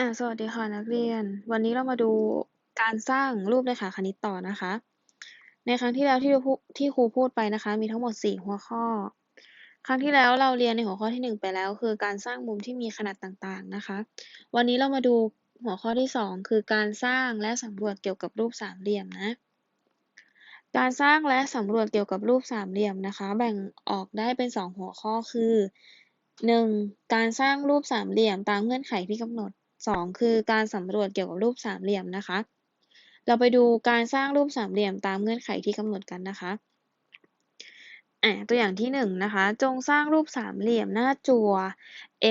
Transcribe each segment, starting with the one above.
อ่า สวัสดีค่ะนักเรียน วันนี้เรามาดูการสร้างรูปเรขาคณิตต่อนะคะ ในครั้งที่แล้วที่เราพูที่ครูพูดไปนะคะ มีทั้งหมด 4 หัวข้อ ครั้งที่แล้วเราเรียนในหัวข้อที่ 1 ไปแล้ว คือการสร้างมุมที่มีขนาดต่างๆนะคะ วันนี้เรามาดูหัวข้อที่ 2 คือการสร้างและสำรวจเกี่ยวกับรูปสามเหลี่ยมนะ การสร้างและสำรวจเกี่ยวกับรูปสามเหลี่ยมนะคะ แบ่งออกได้เป็น 2 หัวข้อคือ 1. การสร้างรูปสามเหลี่ยมตามเงื่อนไขที่กำหนด 2. คือการสำรวจเกี่ยวกับรูปสามเหลี่ยมนะคะ เราไปดูการสร้างรูปสามเหลี่ยมตามเงื่อนไขที่กำหนดกันนะคะอ่าตัวอย่างที่1นะคะ จงสร้างรูปสามเหลี่ยมหน้าจั่ว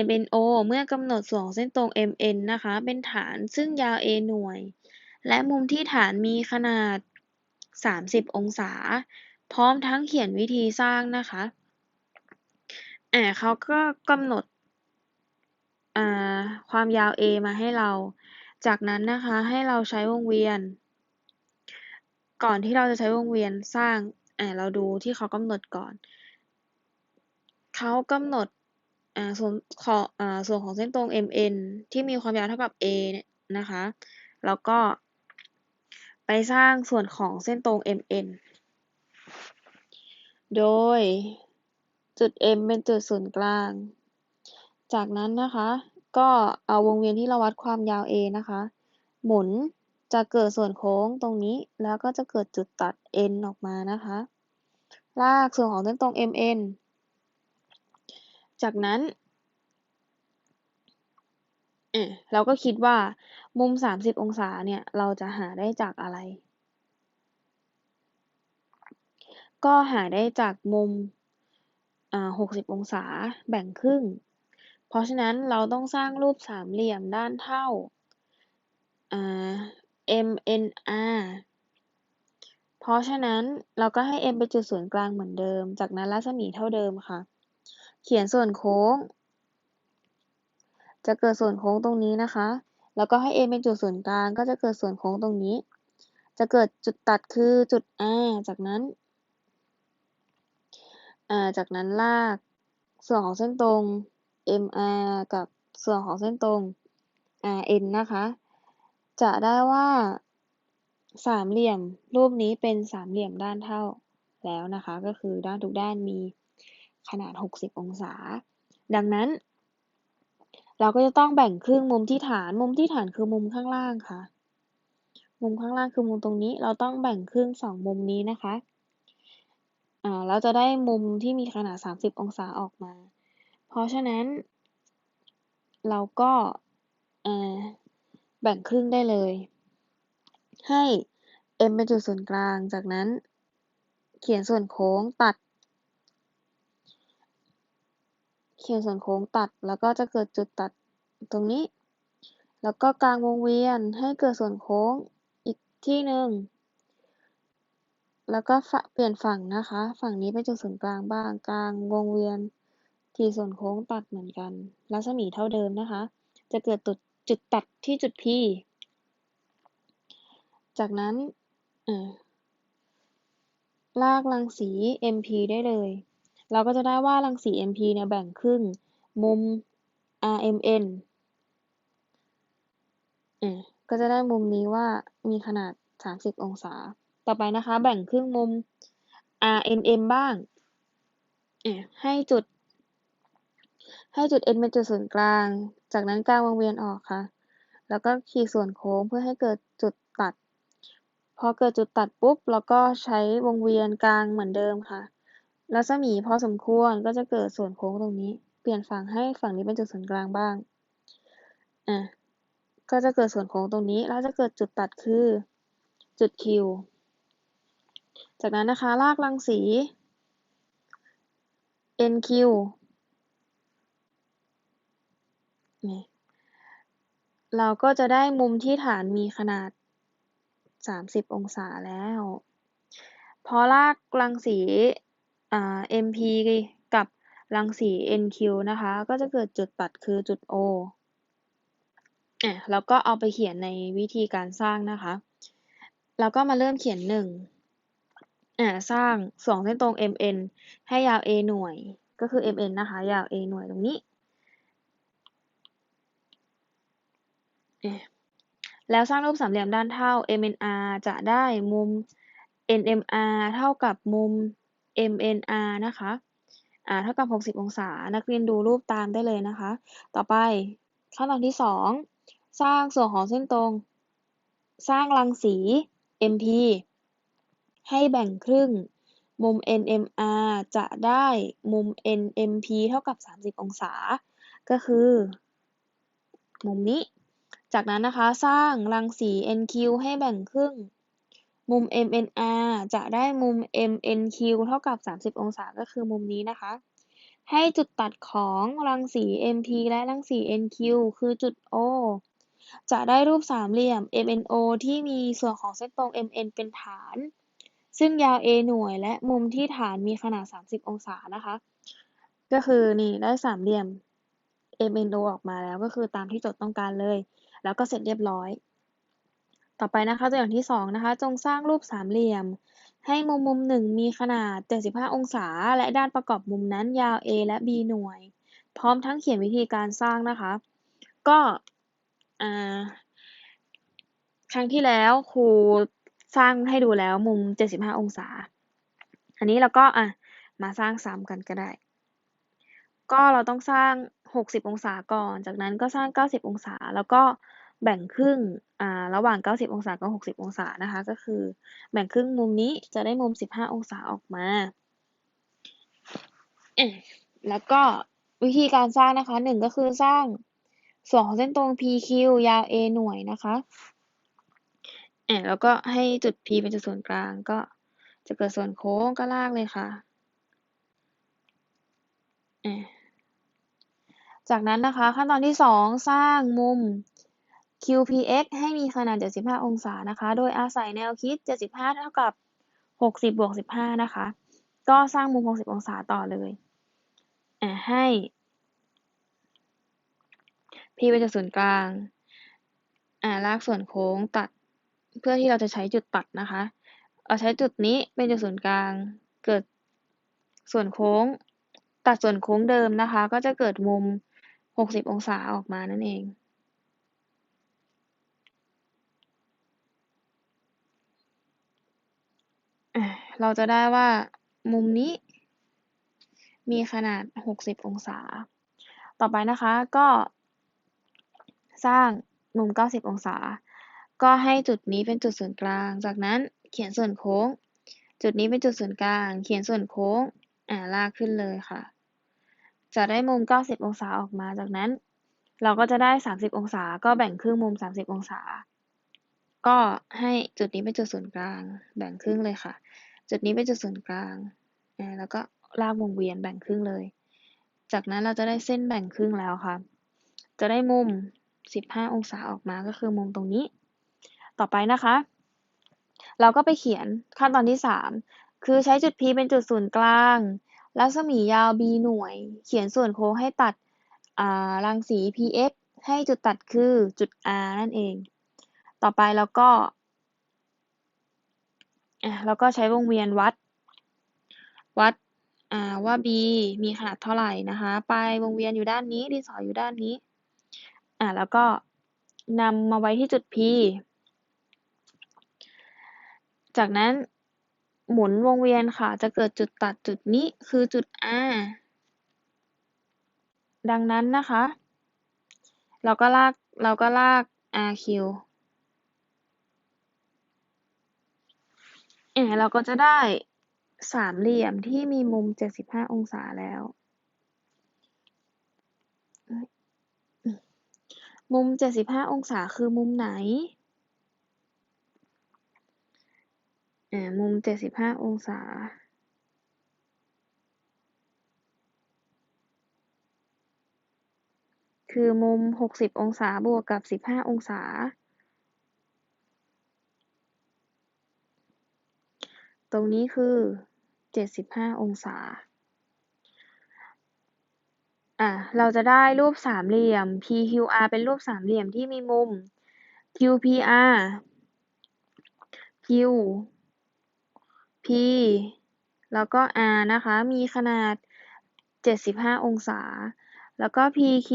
MNO เมื่อกำหนดส่วนของเส้นตรง MN นะคะ เป็นฐานซึ่งยาว A หน่วย และมุมที่ฐานมีขนาด 30 องศา พร้อมทั้งเขียนวิธีสร้างนะคะอ่าเขาก็กำหนด ความยาว A มาให้เรา จากนั้นนะคะให้เราใช้วงเวียน ก่อนที่เราจะใช้วงเวียนสร้างอ่าเราดูที่เขากำหนดก่อน เขากำหนดอ่าส่วนของอ่าส่วนของเส้นตรง MN ที่มีความยาวเท่ากับ A เนี่ยนะคะ แล้วก็ไปสร้างส่วนของเส้นตรง MN โดยจุด M เป็นจุดศูนย์กลาง จากนั้นนะคะ ก็เอาวงเวียนที่เราวัดความยาว A นะคะ หมุนจะเกิดส่วนโค้งตรงนี้แล้วก็จะเกิดจุดตัด N ออกมานะคะ ลากส่วนของเส้นตรง MN จากนั้นเราก็คิดว่ามุม 30 องศาเนี่ย เราจะหาได้จากอะไร ก็หาได้จากมุม 60 องศาแบ่งครึ่ง เพราะฉะนั้นเราต้องสร้างรูปสามเหลี่ยมด้านเท่า MNR เพราะฉะนั้นเราก็ให้ M เป็นจุดศูนย์กลางเหมือนเดิม จากนั้นรัศมีเท่าเดิมค่ะ เขียนส่วนโค้ง จะเกิดส่วนโค้งตรงนี้นะคะ แล้วก็ให้ M เป็นจุดศูนย์กลาง ก็จะเกิดส่วนโค้งตรงนี้ จะเกิดจุดตัดคือจุด R จากนั้น จากนั้นลากส่วนของเส้นตรง MR กับส่วนของเส้นตรง RN นะคะ จะได้ว่าสามเหลี่ยมรูปนี้เป็นสามเหลี่ยมด้านเท่าแล้วนะคะ ก็คือด้านทุกด้านมีขนาด 60 องศา ดังนั้น เราก็จะต้องแบ่งครึ่งมุมที่ฐาน มุมที่ฐานคือมุมข้างล่างค่ะ มุมข้างล่างคือมุมตรงนี้ เราต้องแบ่งครึ่งสองมุมนี้นะคะ อ่า เราจะได้มุมที่มีขนาด 30 องศาออกมา เพราะฉะนั้น เราก็แบ่งครึ่งได้เลย ให้ m เป็นจุดศูนย์กลาง จากนั้น เขียนส่วนโค้งตัด เขียนส่วนโค้งตัด แล้วก็จะเกิดจุดตัดตรงนี้ แล้วก็กลางวงเวียนให้เกิดส่วนโค้งอีกที่หนึ่ง แล้วก็เปลี่ยนฝั่งนะคะ ฝั่งนี้เป็นจุดศูนย์กลางบ้าง กลางวงเวียน ที่ส่วนโค้งตัดเหมือนกัน รัศมีเท่าเดิมนะคะ จะเกิดจุดจุดตัดที่จุด P จากนั้นลากรังสี MP ได้เลย เราก็จะได้ว่ารังสี MP เนี่ยแบ่งครึ่ง มุม RMN อ่าก็จะได้มุมนี้ว่ามีขนาด 30 องศา ต่อไปนะคะ แบ่งครึ่งมุม RMM บ้างอ่าให้จุด ให้จุด N เป็นจุดศูนย์กลาง จากนั้นกลางวงเวียนออกค่ะ แล้วก็ขีดส่วนโค้งเพื่อให้เกิดจุดตัด พอเกิดจุดตัดปุ๊บเราก็ใช้วงเวียนกลางเหมือนเดิมค่ะ รัศมีพอสมควรก็จะเกิดส่วนโค้งตรงนี้ เปลี่ยนฝั่งให้ฝั่งนี้เป็นจุดศูนย์กลางบ้าง อะ ก็จะเกิดส่วนโค้งตรงนี้ แล้วจะเกิดจุดตัดคือ จุด Q จากนั้นนะคะลากรังสี NQ นี่ เราก็จะได้มุมที่ฐานมีขนาด 30 องศาแล้ว พอลากรังสี MP กับรังสี NQ นะคะ ก็จะเกิดจุดตัดคือจุด O อะแล้วก็เอาไปเขียนในวิธีการสร้างนะคะ แล้วก็มาเริ่มเขียนหนึ่งอ่าสร้างสองเส้นตรง MN ให้ยาว A หน่วย ก็คือ MN นะคะ ยาว A หน่วยตรงนี้ แล้วสร้างรูปสามเหลี่ยมด้านเท่า MNR จะได้มุม NMR เท่ากับมุม MNR นะคะ อ่า เท่ากับ 60 องศา นักเรียนดูรูปตามได้เลยนะคะ ต่อไปขั้นตอนที่ 2 สร้างส่วนของเส้นตรง สร้างรังสี MP ให้แบ่งครึ่ง มุม NMR จะได้มุม NMP เท่ากับ 30 องศา ก็คือ มุมนี้ จากนั้นนะคะสร้างรังสี NQ ให้แบ่งครึ่ง มุม MNR จะได้มุม MNQ เท่ากับ 30 องศาก็คือมุมนี้นะคะ ให้จุดตัดของรังสี MP และรังสี NQ คือจุด O จะได้รูปสามเหลี่ยม MNO ที่มีส่วนของเส้นตรง MN เป็นฐาน ซึ่งยาว A หน่วยและมุมที่ฐานมีขนาด 30 องศานะคะ ก็คือนี่ได้สามเหลี่ยม MNO ออกมาแล้วก็คือตามที่โจทย์ต้องการเลย แล้วก็เสร็จเรียบร้อย ต่อไปนะคะตัวอย่างที่สองนะคะ จงสร้างรูปสามเหลี่ยม ให้มุมมุมหนึ่งมีขนาด 75 องศา และด้านประกอบมุมนั้นยาว A และ B หน่วย พร้อมทั้งเขียนวิธีการสร้างนะคะ ก็ครั้งที่แล้วครูสร้างให้ดูแล้วมุม 75 องศา อันนี้เราก็อะมาสร้างซ้ำกันก็ได้ ก็เราต้องสร้าง 60 องศาก่อน จากนั้นก็สร้าง 90 องศา แล้วก็แบ่งครึ่งอ่าระหว่าง 90 องศากับ 60 องศานะคะ ก็คือแบ่งครึ่งมุมนี้จะได้มุม 15 องศาออกมาแล้วก็วิธีการสร้างนะคะหนึ่งก็คือสร้างส่วนของเส้นตรง PQ ยาว A หน่วยนะคะอ่าแล้วก็ให้จุด P เป็นจุดศูนย์กลางก็จะเกิดส่วนโค้งก็ลากเลยค่ะอ่า จากนั้นนะคะ ขั้นตอนที่ 2 สร้างมุม QPX ให้มีขนาด 75 องศานะคะ โดยอาศัยแนวคิด 75 เท่ากับ 60 บวก 15 นะคะ ก็สร้างมุม 60 องศาต่อเลยให้ P เป็นจุดศูนย์กลางลากส่วนโค้งตัด เพื่อที่เราจะใช้จุดตัดนะคะ เอาใช้จุดนี้เป็นจุดศูนย์กลาง เกิดส่วนโค้ง ตัดส่วนโค้งเดิมนะคะ ก็จะเกิดมุม 60องศาออกมานั่นเองเราจะได้ว่ามุมนี้ มีขนาด 60 องศา ต่อไปนะคะก็ สร้างมุม 90 องศา ก็ให้จุดนี้เป็นจุดศูนย์กลาง จากนั้นเขียนส่วนโค้ง จุดนี้เป็นจุดศูนย์กลาง เขียนส่วนโค้ง อ่าลากขึ้นเลยค่ะ จะได้มุม 90 องศาออกมาจากนั้น เราก็จะได้ 30 องศา ก็แบ่งครึ่งมุม 30 องศา ก็ให้จุดนี้เป็นจุดศูนย์กลาง แบ่งครึ่งเลยค่ะ จุดนี้เป็นจุดศูนย์กลาง แล้วก็ลากวงเวียนแบ่งครึ่งเลย จากนั้นเราจะได้เส้นแบ่งครึ่งแล้วค่ะ จะได้มุม 15 องศาออกมาก็คือมุมตรงนี้ ต่อไปนะคะ เราก็ไปเขียนขั้นตอนที่ 3 คือใช้จุด P เป็นจุดศูนย์กลาง แล้วสมียาว B หน่วย เขียนส่วนโค้งให้ตัดรังสี PX ให้จุดตัดคือจุด R นั่นเอง ต่อไปเราก็เราก็ใช้วงเวียนวัด วัดว่า B มีขนาดเท่าไหร่นะคะไปวงเวียนอยู่ด้านนี้ ดินสออยู่ด้านนี้อ่าแล้วก็นำมาไว้ที่จุด P จากนั้น หมุนวงเวียนค่ะ จะเกิดจุดตัดจุดนี้คือจุด R ดังนั้นนะคะ เราก็ลากเราก็ลาก RQ เอเราก็จะได้สามเหลี่ยมที่มีมุม 75 องศาแล้ว มุม 75 องศาคือมุมไหน อ่า มุม75องศาคือมุม 60 องศา บวกกับ 15 องศา ตรงนี้คือ 75 องศา อะ เราจะได้รูปสามเหลี่ยม PQR เป็นรูปสามเหลี่ยมที่มีมุม QPR Q P แล้วก็ R นะคะ มีขนาด 75 องศา แล้วก็ PQ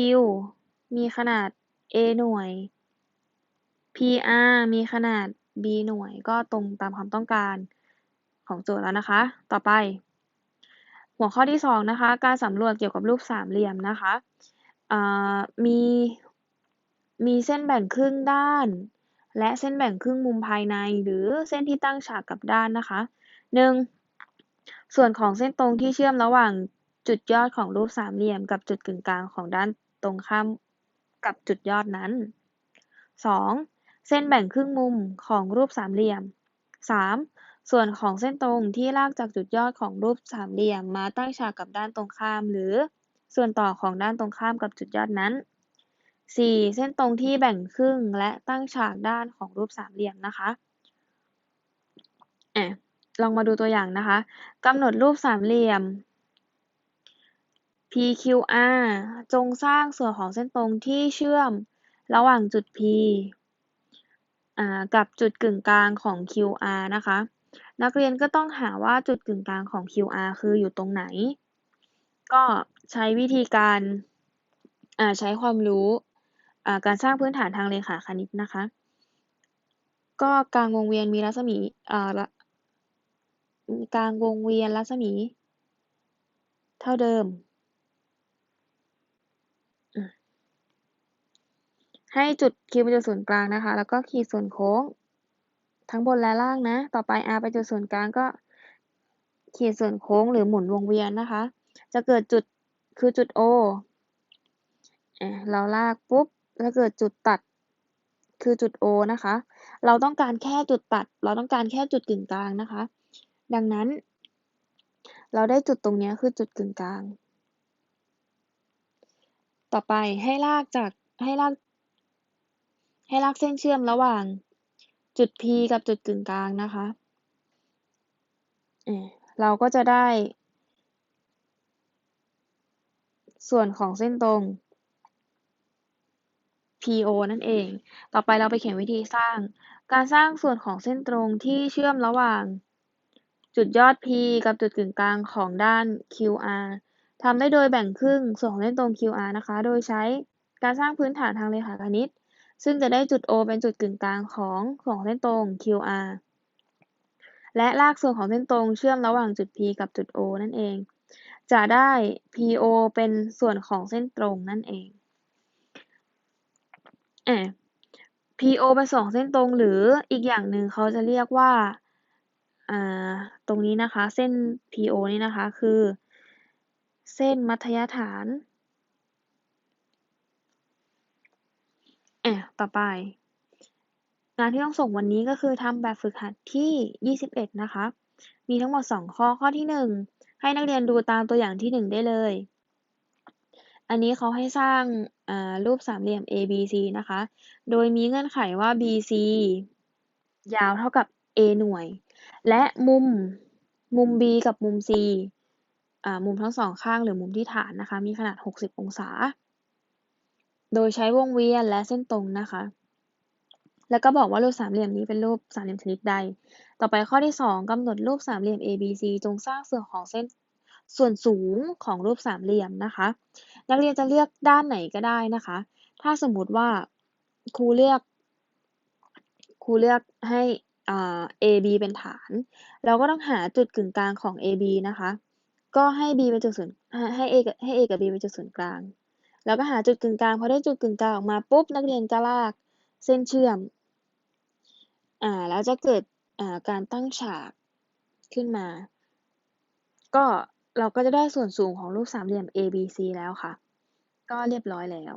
มีขนาด A หน่วย PR มีขนาด b หน่วยก็ตรงตามความต้องการของโจทย์แล้วนะคะ ต่อไป หัวข้อที่สองนะคะ การสำรวจเกี่ยวกับรูปสามเหลี่ยมนะคะมี มีเส้นแบ่งครึ่งด้าน และเส้นแบ่งครึ่งมุมภายใน หรือเส้นที่ตั้งฉากกับด้านนะคะ หนึ่งส่วนของเส้นตรงที่เชื่อมระหว่างจุดยอดของรูปสามเหลี่ยม กับจุดกึ่งกลางของด้านตรงข้ามกับจุดยอดนั้น 2. เส้นแบ่งครึ่งมุมของรูปสามเหลี่ยม 3. ส่วนของเส้นตรงที่ลากจากจุดยอดของรูปสามเหลี่ยม มาตั้งฉากกับด้านตรงข้าม หรือส่วนต่อของด้านตรงข้ามกับจุดยอดนั้น 4. เส้นตรงที่แบ่งครึ่งและตั้งฉากด้านของรูปสามเหลี่ยมนะคะอะ ลองมาดูตัวอย่างนะคะกำหนดรูปสามเหลี่ยม PQR จงสร้างส่วนของเส้นตรงที่เชื่อมระหว่างจุด P กับจุดกึ่งกลางของ QR นะคะ นักเรียนก็ต้องหาว่าจุดกึ่งกลางของ QR คืออยู่ตรงไหน ก็ใช้วิธีการใช้ความรู้การสร้างพื้นฐานทางเลขาคณิตนะคะ ก็กลางวงเวียนมีรัศมี กลางวงเวียนรัศมี เท่าเดิม ให้จุด Q เป็นจุดศูนย์กลางนะคะ แล้วก็ขีดส่วนโค้ง ทั้งบนและล่างนะ ต่อไป R เป็นจุดศูนย์กลางก็ขีดส่วนโค้งหรือหมุนวงเวียนนะคะ จะเกิดจุดคือจุด O เราลากปุ๊บจะเกิดจุดตัดคือจุด O นะคะ เราต้องการแค่จุดตัด เราต้องการแค่จุดกึ่งกลางนะคะ ดังนั้น เราได้จุดตรงนี้คือจุดกึ่งกลาง ต่อไปให้ลากจากให้ลากให้ลากเส้นเชื่อมระหว่างจุด P กับจุดกึ่งกลางนะคะเราก็จะได้ ส่วนของเส้นตรง PO นั่นเอง ต่อไปเราไปเขียนวิธีสร้าง การสร้างส่วนของเส้นตรงที่เชื่อมระหว่าง จุดยอด P กับจุดกึ่งกลางของด้าน QR ทำได้โดยแบ่งครึ่งส่วนของเส้นตรง QR นะคะ โดยใช้การสร้างพื้นฐานทางเลขาคณิต ซึ่งจะได้จุด O เป็นจุดกึ่งกลางของส่วนของเส้นตรง QR และลากส่วนของเส้นตรงเชื่อมระหว่างจุด P กับจุด O นั่นเอง จะได้ PO เป็นส่วนของเส้นตรงนั่นเองอ PO เป็นส่วนของเส้นตรงหรืออีกอย่างหนึ่งเขาจะเรียกว่า ตรงนี้นะคะเส้น PO นี่นะคะคือ เส้นมัธยฐานอะต่อไป งานที่ต้องส่งวันนี้ก็คือทำแบบฝึกหัดที่ 21 นะคะ มีทั้งหมด 2 ข้อข้อที่ 1 ให้นักเรียนดูตามตัวอย่างที่ 1 ได้เลย อันนี้เขาให้สร้างรูปสามเหลี่ยม ABC นะคะ โดยมีเงื่อนไขว่า BC ยาวเท่ากับ A หน่วย และมุมมุม B กับมุม C มุมทั้งสองข้างหรือมุมที่ฐานนะคะมีขนาด 60 องศา โดยใช้วงเวียนและเส้นตรงนะคะ แล้วก็บอกว่ารูปสามเหลี่ยมนี้เป็นรูปสามเหลี่ยมชนิดใด ต่อไปข้อที่ 2กำหนดรูปสามเหลี่ยม ABC จงสร้างส่วนของเส้นส่วนสูงของรูปสามเหลี่ยมนะคะ นักเรียนจะเลือกด้านไหนก็ได้นะคะ ถ้าสมมุติว่าครูเลือกครูเลือกให้ AB เป็นฐาน เราก็ต้องหาจุดกึ่งกลางของ AB นะคะ ก็ให้ B เป็นจุดศูนย์ให้ A ให้ A กับ B เป็นจุดศูนย์กลาง แล้วก็หาจุดกึ่งกลาง พอได้จุดกึ่งกลางออกมาปุ๊บนักเรียนก็ลากเส้นเชื่อม อ่า แล้วจะเกิดอ่าการตั้งฉากขึ้นมา ก็เราก็จะได้ส่วนสูงของรูปสามเหลี่ยม ABC แล้วค่ะ ก็เรียบร้อยแล้ว